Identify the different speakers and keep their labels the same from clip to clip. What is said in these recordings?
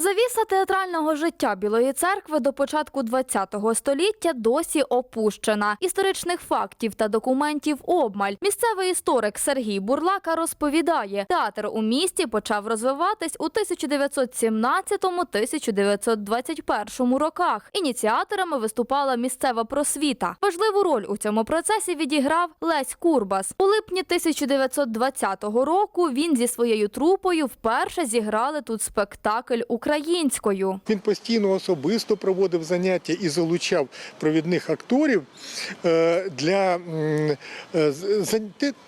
Speaker 1: Завіса театрального життя Білої церкви до початку ХХ століття досі опущена. Історичних фактів та документів обмаль. Місцевий історик Сергій Бурлака розповідає, театр у місті почав розвиватись у 1917-1921 роках. Ініціаторами виступала місцева просвіта. Важливу роль у цьому процесі відіграв Лесь Курбас. У липні 1920 року він зі своєю трупою вперше зіграли тут спектакль українською.
Speaker 2: Він постійно особисто проводив заняття і залучав провідних акторів е, для е,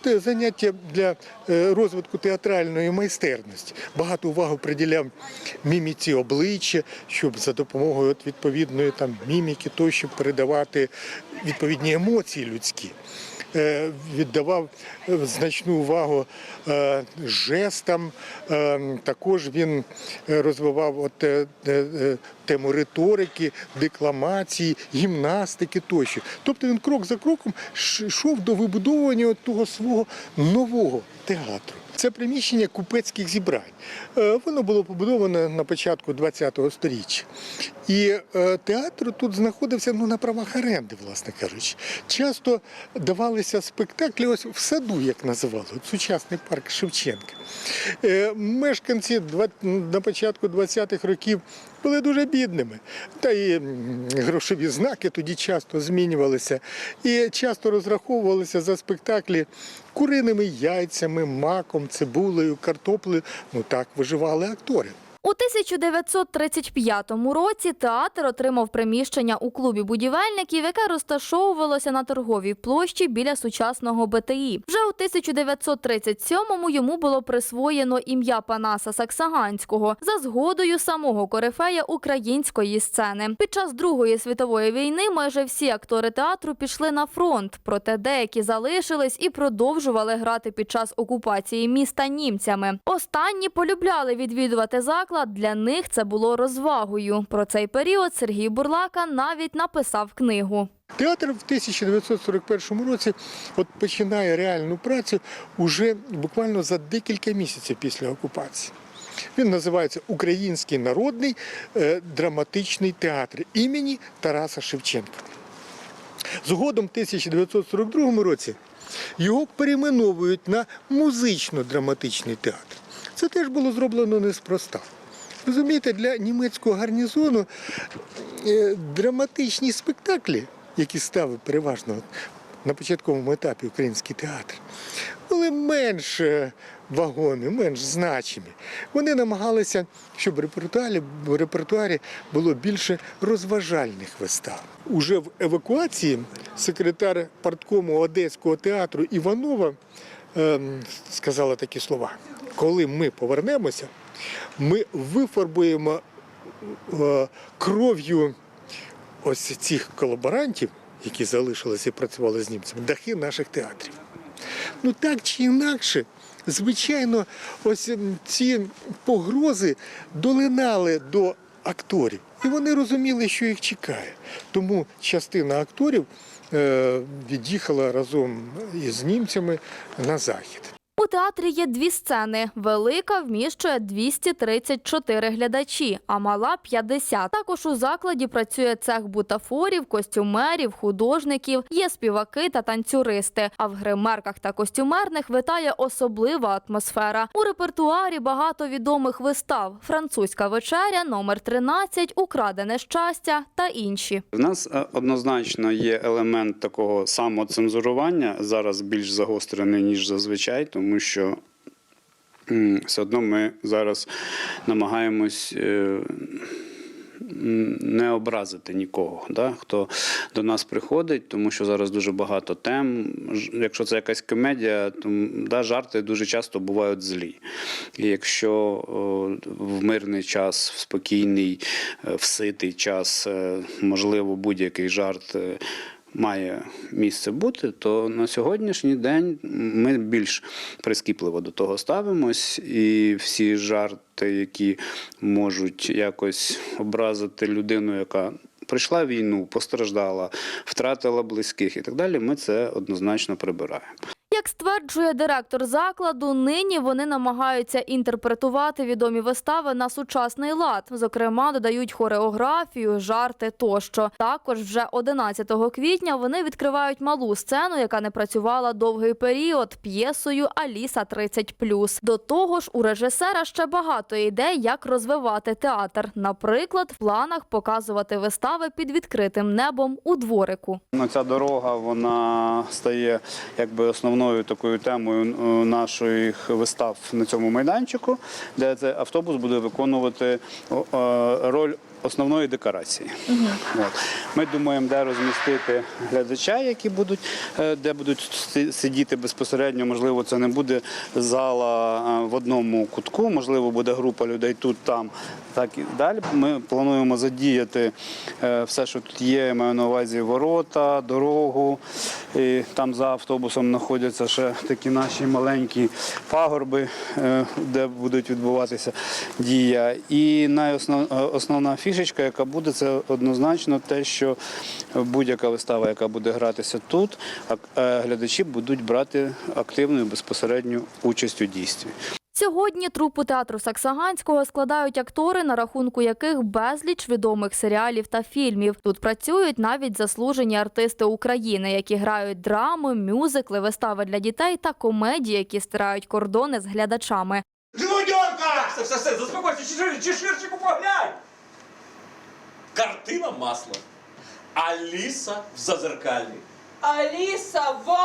Speaker 2: заняття для е, розвитку театральної майстерності. Багато уваги приділяв міміці обличчя, щоб за допомогою відповідної там міміки тощо передавати відповідні емоції людські. Е, Віддавав е, значну увагу е, жестам. Також він розвивав от, тему риторики, декламації, гімнастики тощо. Тобто він крок за кроком йшов до вибудовування того свого нового театру. Це приміщення купецьких зібрань. Е, Воно було побудоване на початку ХХ століття. І е, театр тут знаходився ну, на правах оренди, власне кажучи. Часто давалися спектаклі ось в саду, як називали, сучасний парк Шевченка. Е, Мешканці на початку 20-х років були дуже бідними. Та і грошові знаки тоді часто змінювалися. І часто розраховувалися за спектаклі куриними яйцями, маком, цибулею, картоплею. Ну так виживали актори.
Speaker 1: У 1935 році театр отримав приміщення у клубі будівельників, яке розташовувалося на торговій площі біля сучасного БТІ. Вже у 1937-му йому було присвоєно ім'я Панаса Саксаганського за згодою самого корифея української сцени. Під час Другої світової війни майже всі актори театру пішли на фронт, проте деякі залишились і продовжували грати під час окупації міста німцями. Останні полюбляли відвідувати заклад. Для них це було розвагою. Про цей період Сергій Бурлака навіть написав книгу.
Speaker 2: Театр в 1941 році от починає реальну працю уже буквально за декілька місяців після окупації. Він називається Український народний е, драматичний театр імені Тараса Шевченка. Згодом в 1942 році його перейменовують на музично-драматичний театр. Це теж було зроблено неспроста. Розумієте, для німецького гарнізону е, драматичні спектаклі, які ставив переважно на початковому етапі український театр, були менш е, вагомі, менш значимі. Вони намагалися, щоб в репертуарі, в репертуарі було більше розважальних вистав. Уже в евакуації секретар парткому Одеського театру Іванова ем, сказала такі слова: коли ми повернемося, ми вифарбуємо е, кров'ю ось цих колаборантів, які залишилися і працювали з німцями, дахи наших театрів. Ну так чи інакше, звичайно, ось ці погрози долинали до акторів, і вони розуміли, що їх чекає. Тому частина акторів е, від'їхала разом із німцями на захід.
Speaker 1: У театрі є дві сцени. Велика вміщує 234 глядачі, а мала 50. Також у закладі працює цех бутафорів, костюмерів, художників, є співаки та танцюристи. А в гримерках та костюмерних витає особлива атмосфера. У репертуарі багато відомих вистав: французька вечеря, номер 13, Украдене щастя та інші.
Speaker 3: В нас е, однозначно є елемент такого самоцензурування, зараз більш загострений, ніж зазвичай, тому що все одно ми зараз намагаємось. е, Не образити нікого, да, хто до нас приходить, тому що зараз дуже багато тем. Якщо це якась комедія, то да, жарти дуже часто бувають злі. І якщо о, в мирний час, в спокійний, е, в ситий час, е, можливо, будь-який жарт має місце бути, то на сьогоднішній день ми більш прискіпливо до того ставимось, і всі жарти, які можуть якось образити людину, яка прийшла війну, постраждала, втратила близьких і так далі, ми це однозначно прибираємо.
Speaker 1: Як стверджує директор закладу, нині вони намагаються інтерпретувати відомі вистави на сучасний лад. Зокрема, додають хореографію, жарти тощо. Також вже 11 квітня вони відкривають малу сцену, яка не працювала довгий період п'єсою Аліса 30+. До того ж, у режисера ще багато ідей, як розвивати театр. Наприклад, в планах показувати вистави під відкритим небом у дворику.
Speaker 3: Ну, ця дорога вона стає якби основною такою темою е, наших вистав на цьому майданчику, де цей автобус буде виконувати е, роль. Основної декорації. От. Ми думаємо, де розмістити глядача, які будуть, е, де будуть сидіти безпосередньо. Можливо, це не буде зала в одному кутку, можливо, буде група людей тут, там, так і далі. Ми плануємо задіяти е, все, що тут є. Я маю на увазі ворота, дорогу. І там за автобусом знаходяться ще такі наші маленькі пагорби, е, де будуть відбуватися дія. І найосновна фішечка, яка буде, це однозначно те, що будь-яка вистава, яка буде гратися тут, е, глядачі будуть брати активну і безпосередню участь у дійстві.
Speaker 1: Сьогодні трупу театру Саксаганського складають актори, на рахунку яких безліч відомих серіалів та фільмів. Тут працюють навіть заслужені артисти України, які грають драми, мюзикли, вистави для дітей та комедії, які стирають кордони з глядачами.
Speaker 4: Живодерка! Все, все, все, заспокойся, чи, шир- поглянь! Картина масла. Аліса в зазеркалі.
Speaker 5: Аліса, в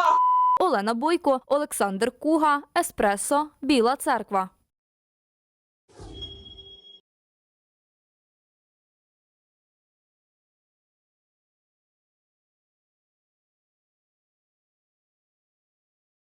Speaker 1: Олена Бойко, Олександр Куга, Еспресо, Біла Церква.